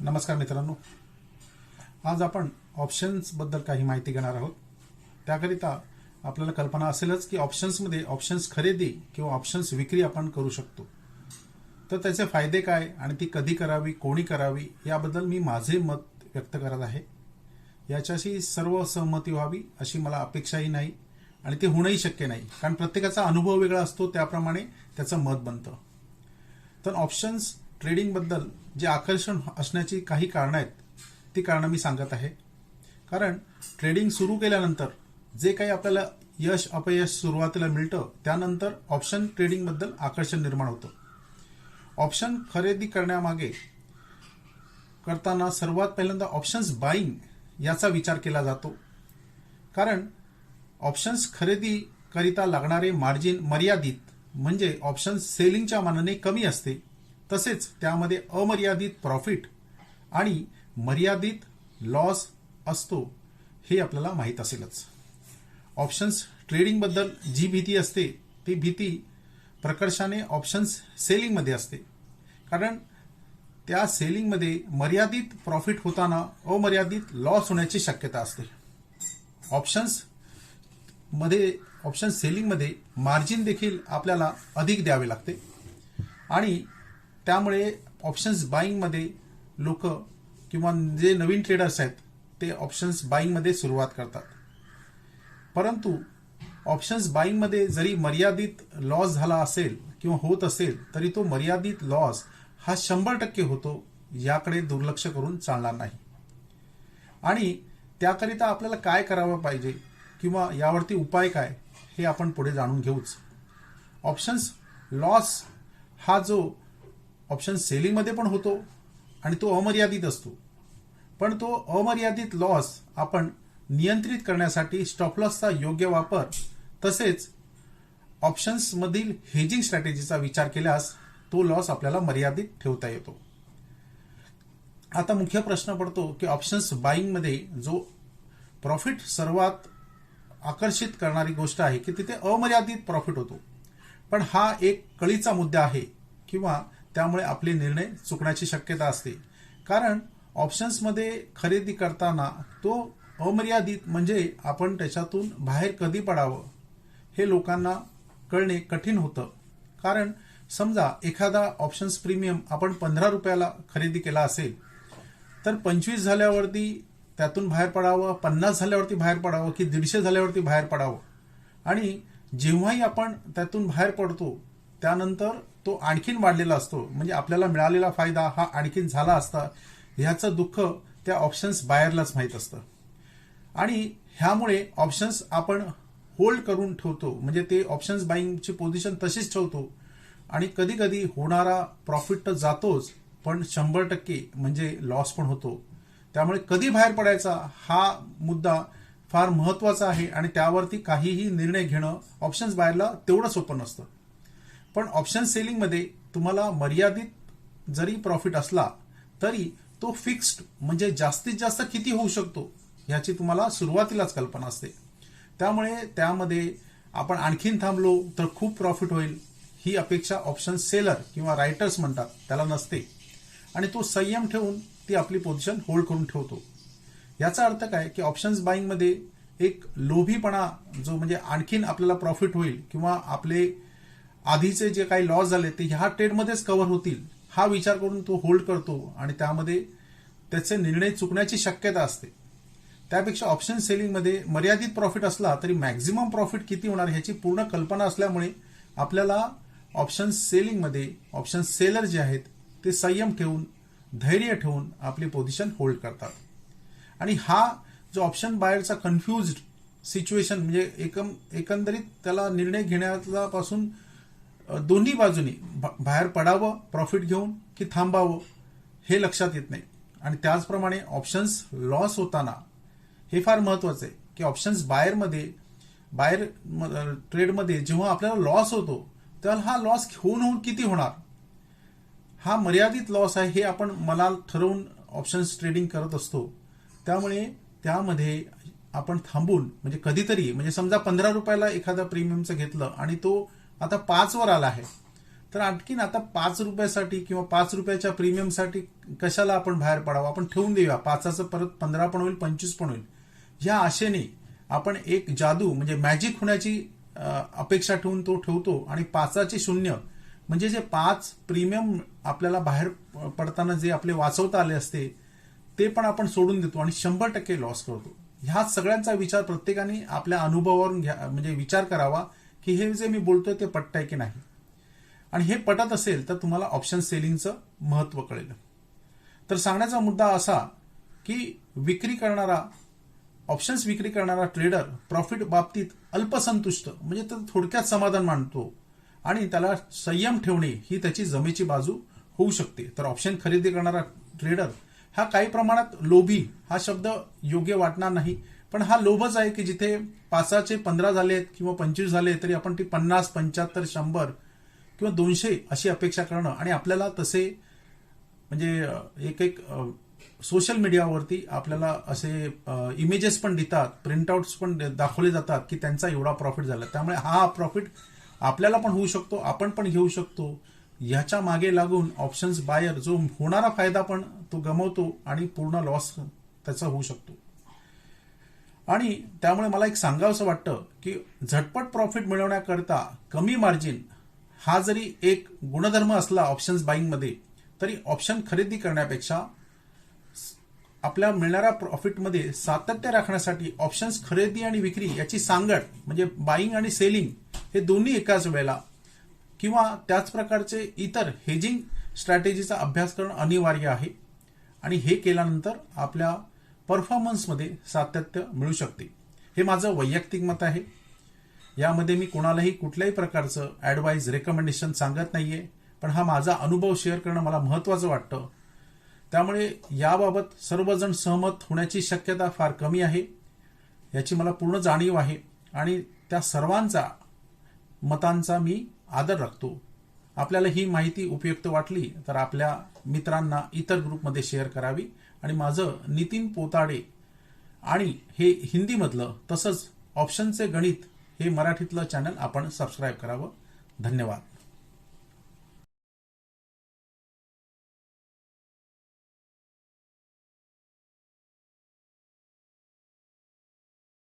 नमस्कार मित्रांनो. आज आपण ऑप्शन्सबद्दल काही माहिती घेणार आहोत. त्याकरिता आपल्याला कल्पना असेलच की ऑप्शन्समध्ये ऑप्शन्स खरेदी किंवा ऑप्शन्स विक्री आपण करू शकतो. तर त्याचे फायदे काय आणि ती कधी करावी कोणी करावी याबद्दल मी माझे मत व्यक्त करत आहे. याच्याशी सर्व सहमती व्हावी अशी मला अपेक्षाही नाही आणि ते होणंही शक्य नाही. कारण प्रत्येकाचा अनुभव वेगळा असतो त्याप्रमाणे त्याचं मत बनतं. तर ऑप्शन्स ट्रेडिंगबद्दल जे आकर्षण असण्याची काही कारणं आहेत ती कारणं मी सांगत आहे. कारण ट्रेडिंग सुरू केल्यानंतर जे काही आपल्याला यश अपयश सुरुवातीला मिळतं त्यानंतर ऑप्शन ट्रेडिंगबद्दल आकर्षण निर्माण होतं. ऑप्शन खरेदी करण्यामागे करताना सर्वात पहिल्यांदा ऑप्शन्स बाईंग याचा विचार केला जातो. कारण ऑप्शन्स खरेदी करिता लागणारे मार्जिन मर्यादित म्हणजे ऑप्शन्स सेलिंगच्या मानाने कमी असते. तसेच त्यामध्ये अमर्यादित प्रॉफिट आणि मर्यादित लॉस असतो हे आपल्याला माहीत असेलच. ऑप्शन्स ट्रेडिंगबद्दल जी भीती असते ती भीती प्रकर्षाने ऑप्शन्स सेलिंगमध्ये असते. कारण त्या सेलिंगमध्ये मर्यादित प्रॉफिट होताना अमर्यादित लॉस होण्याची शक्यता असते. ऑप्शन्समध्ये ऑप्शन सेलिंगमध्ये मार्जिन देखील आपल्याला अधिक द्यावे लागते. आणि त्यामुळे ऑप्शन्स बाईंगमध्ये लोक किंवा जे नवीन ट्रेडर्स आहेत ते ऑप्शन्स बाईंगमध्ये सुरुवात करतात. परंतु ऑप्शन्स बाईंगमध्ये जरी मर्यादित लॉस झाला असेल किंवा होत असेल तरी तो मर्यादित लॉस हा शंभर टक्के होतो याकडे दुर्लक्ष करून चालणार नाही. आणि त्याकरिता आपल्याला काय करावं पाहिजे किंवा यावरती उपाय काय हे आपण पुढे जाणून घेऊच. ऑप्शन्स लॉस हा जो ऑप्शन सेलिंगमध्ये पण होतो आणि तो अमर्यादित असतो. पण तो अमर्यादित लॉस आपण नियंत्रित करण्यासाठी स्टॉप लॉसचा योग्य वापर तसेच ऑप्शन्समधील हेजिंग स्ट्रॅटेजीचा विचार केल्यास तो लॉस आपल्याला मर्यादित ठेवता येतो. आता मुख्य प्रश्न पडतो की ऑप्शन्स बाईंगमध्ये जो प्रॉफिट सर्वात आकर्षित करणारी गोष्ट आहे की तिथे अमर्यादित प्रॉफिट होतो. पण हा एक कळीचा मुद्दा आहे किंवा त्यामुळे आपले निर्णय चुकण्याची शक्यता असते. कारण ऑप्शन्समध्ये खरेदी करताना तो अमर्यादित म्हणजे आपण त्याच्यातून बाहेर कधी पडावं हे लोकांना कळणे कठीण होतं. कारण समजा एखादा ऑप्शन्स प्रीमियम आपण पंधरा रुपयाला खरेदी केला असेल तर पंचवीस झाल्यावरती त्यातून बाहेर पडावं पन्नास झाल्यावरती बाहेर पडावं की दीडशे झाल्यावरती बाहेर पडावं. आणि जेव्हाही आपण त्यातून बाहेर पडतो त्यानंतर तो आणखीन वाढलेला असतो. म्हणजे आपल्याला मिळालेला फायदा हा आणखीन झाला असता ह्याचं दुःख त्या ऑप्शन्स बायरलाच माहीत असतं. आणि ह्यामुळे ऑप्शन्स आपण होल्ड करून ठेवतो. म्हणजे ते ऑप्शन्स बाईंगची पोझिशन तशीच ठेवतो. आणि कधी कधी होणारा प्रॉफिट तर जातोच पण शंभर टक्के म्हणजे लॉस पण होतो. त्यामुळे कधी बाहेर पडायचा हा मुद्दा फार महत्त्वाचा आहे आणि त्यावरती काहीही निर्णय घेणं ऑप्शन्स बाहेरला तेवढं सोपं नसतं. पण ऑप्शन सेलिंगमध्ये तुम्हाला मर्यादित जरी प्रॉफिट असला तरी तो फिक्स्ड म्हणजे जास्तीत जास्त किती होऊ शकतो ह्याची तुम्हाला सुरुवातीलाच कल्पना असते. त्यामुळे त्यामध्ये आपण आणखीन थांबलो तर खूप प्रॉफिट होईल. ही अपेक्षा ऑप्शन सेलर किंवा रायटर्स म्हणतात त्याला नसते. आणि तो संयम ठेवून ती आपली पोझिशन होल्ड करून ठेवतो. याचा अर्थ काय की ऑप्शन्स बाईंगमध्ये एक लोभीपणा जो म्हणजे आणखीन आपल्याला प्रॉफिट होईल किंवा आपले आधीचे जे काही लॉस झाले ते ह्या ट्रेडमध्येच कव्हर होतील हा विचार करून तो होल्ड करतो आणि त्यामध्ये त्याचे निर्णय चुकण्याची शक्यता असते. त्यापेक्षा ऑप्शन सेलिंगमध्ये मर्यादित प्रॉफिट असला तरी मॅक्झिमम प्रॉफिट किती होणार ह्याची पूर्ण कल्पना असल्यामुळे आपल्याला ऑप्शन सेलिंगमध्ये ऑप्शन सेलर जे आहेत ते संयम ठेवून धैर्य ठेवून आपली पोझिशन होल्ड करतात. आणि हा जो ऑप्शन बाहेरचा कन्फ्युज सिच्युएशन म्हणजे एकम एकंदरीत त्याला निर्णय घेण्यापासून दोन्ही बाजूनी बाहेर पडावं प्रॉफिट घेऊन की थांबावं हे लक्षात येत नाही. आणि त्याचप्रमाणे ऑप्शन्स लॉस होताना हे फार महत्वाचं आहे की ऑप्शन्स बाहेरमध्ये बाहेर ट्रेडमध्ये जेव्हा आपल्याला लॉस होतो तेव्हा हा लॉस होऊन होऊन किती होणार? हा मर्यादित लॉस आहे हे आपण मला ठरवून ऑप्शन्स ट्रेडिंग करत असतो. त्यामुळे त्यामध्ये आपण थांबून म्हणजे कधीतरी म्हणजे समजा पंधरा रुपयाला एखादा प्रीमियमचं घेतलं आणि तो आता पाच वर आला आहे. तर आणखीन आता पाच रुपयासाठी किंवा पाच रुपयाच्या प्रीमियमसाठी कशाला आपण बाहेर पडावं? आपण ठेवून देऊया. पाचाचं परत पंधरा पण होईल पंचवीस पण होईल. ह्या आशेने आपण एक जादू म्हणजे मॅजिक होण्याची अपेक्षा ठेवून तो ठेवतो आणि पाचाचे शून्य म्हणजे जे पाच प्रीमियम आपल्याला बाहेर पडताना जे आपले वाचवता आले असते ते पण आपण सोडून देतो आणि शंभर टक्के लॉस करतो. ह्या सगळ्यांचा विचार प्रत्येकाने आपल्या अनुभवावरून घ्या म्हणजे विचार करावा. की हे जे मी बोलतोय ते पटतंय की नाही? आणि हे पटत असेल तर तुम्हाला ऑप्शन सेलिंगचं महत्त्व कळेल. तर सांगण्याचा मुद्दा असा की विक्री करणारा ऑप्शन्स विक्री करणारा ट्रेडर प्रॉफिट बाबतीत अल्पसंतुष्ट म्हणजे तर थोडक्यात समाधान मानतो आणि त्याला संयम ठेवणे ही त्याची जमेची बाजू होऊ शकते. तर ऑप्शन खरेदी करणारा ट्रेडर हा काही प्रमाणात लोभी हा शब्द योग्य वाटणार नाही. पण हा लोभच आहे की जिथे पाचाचे पंधरा झाले किंवा पंचवीस झाले तरी आपण ती पन्नास पंच्याहत्तर शंभर किंवा दोनशे अशी अपेक्षा करणं आणि आपल्याला तसे म्हणजे एक एक सोशल मीडियावरती आपल्याला असे इमेजेस पण देतात प्रिंटआउट्स पण दाखवले जातात की त्यांचा एवढा प्रॉफिट झाला. त्यामुळे हा प्रॉफिट आपल्याला पण होऊ शकतो आपण पण घेऊ शकतो. ह्याच्या मागे लागून ऑप्शन्स बायर जो होणारा फायदा पण तो गमवतो आणि पूर्ण लॉस त्याचा होऊ शकतो. आणि त्यामुळे मला एक सांगावंसं वाटतं की झटपट प्रॉफिट मिळवण्याकरता कमी मार्जिन हा जरी एक गुणधर्म असला ऑप्शन्स बाईंगमध्ये तरी ऑप्शन खरेदी करण्यापेक्षा आपल्या मिळणाऱ्या प्रॉफिटमध्ये सातत्य राखण्यासाठी ऑप्शन्स खरेदी आणि विक्री याची सांगड म्हणजे बाईंग आणि सेलिंग हे दोन्ही एकाच वेळेला किंवा त्याच प्रकारचे इतर हेजिंग स्ट्रॅटेजीचा अभ्यास करणं अनिवार्य आहे. आणि हे केल्यानंतर आपल्या परफॉर्मन्समध्ये सातत्य मिळू शकते. हे माझं वैयक्तिक मत आहे. यामध्ये मी कोणालाही कुठल्याही प्रकारचं ॲडवाईज रेकमेंडेशन सांगत नाहीये पण हा माझा अनुभव शेअर करणं मला महत्त्वाचं वाटतं. त्यामुळे याबाबत सर्वजण सहमत होण्याची शक्यता फार कमी आहे. याची मला पूर्ण जाणीव आहे आणि त्या सर्वांचा मतांचा मी आदर राखतो. आपल्याला ही माहिती उपयुक्त वाटली तर आपल्या मित्रांना इतर ग्रुपमध्ये शेअर करावी. आणि माझं नितीन पोताडे आणि हे हिंदीमधलं तसंच ऑप्शनचे गणित हे मराठीतलं चॅनल आपण सबस्क्राईब करावं. धन्यवाद.